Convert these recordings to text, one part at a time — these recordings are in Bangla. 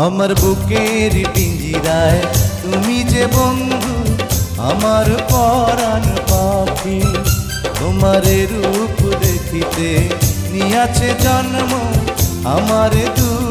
আমার বুকের পিঞ্জিরায় তুমি যে বন্ধু, আমার পরাণ পাখি। তোমার রূপ দেখিতে নিয়াছে জন্ম আমার দুটি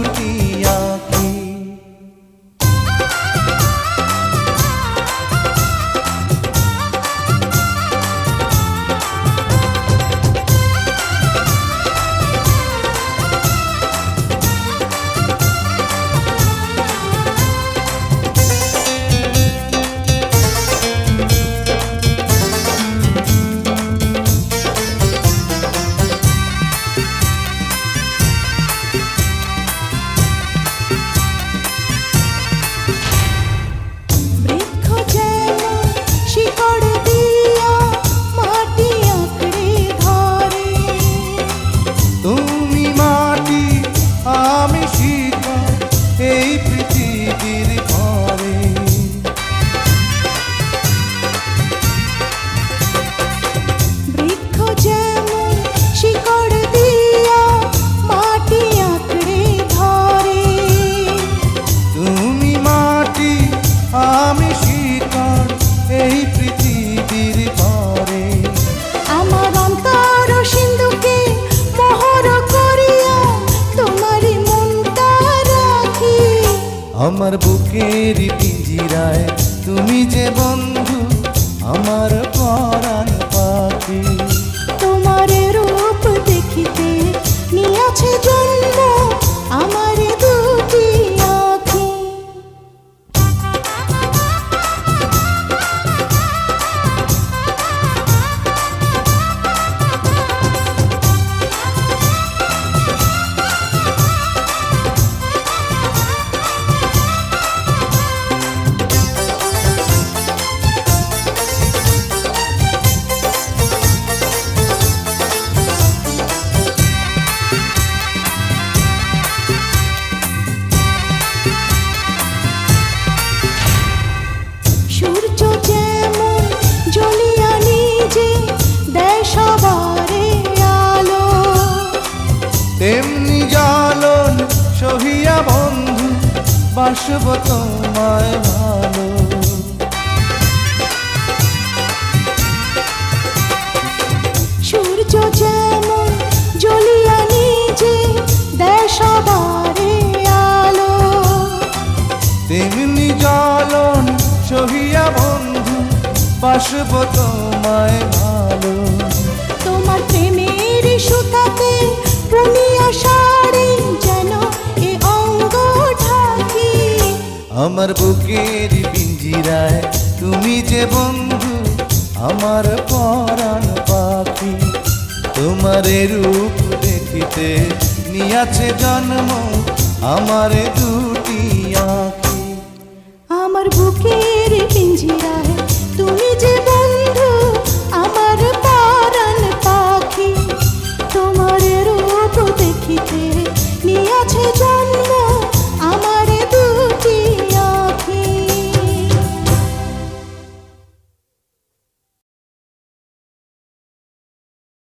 আমার বুকের পিঞ্জিরায় তুমি যে বন্ধু আমার পরাণ পাখি। বাসব তোমায় ভালো। সূর্য যেমন জ্বলিয়া নিজে আলো তেমনি জ্বালন সহিয়া বন্ধু বাসব তোমায় ভালো। তোমার প্রেমের সুতাতে আমার বুকের পিঞ্জিরায় তুমি যে বন্ধু, আমার পরাণ পাখি। তোমার রূপ দেখিতে নিয়াছে জন্ম, আমার দুটি আঁকি আমার বুকের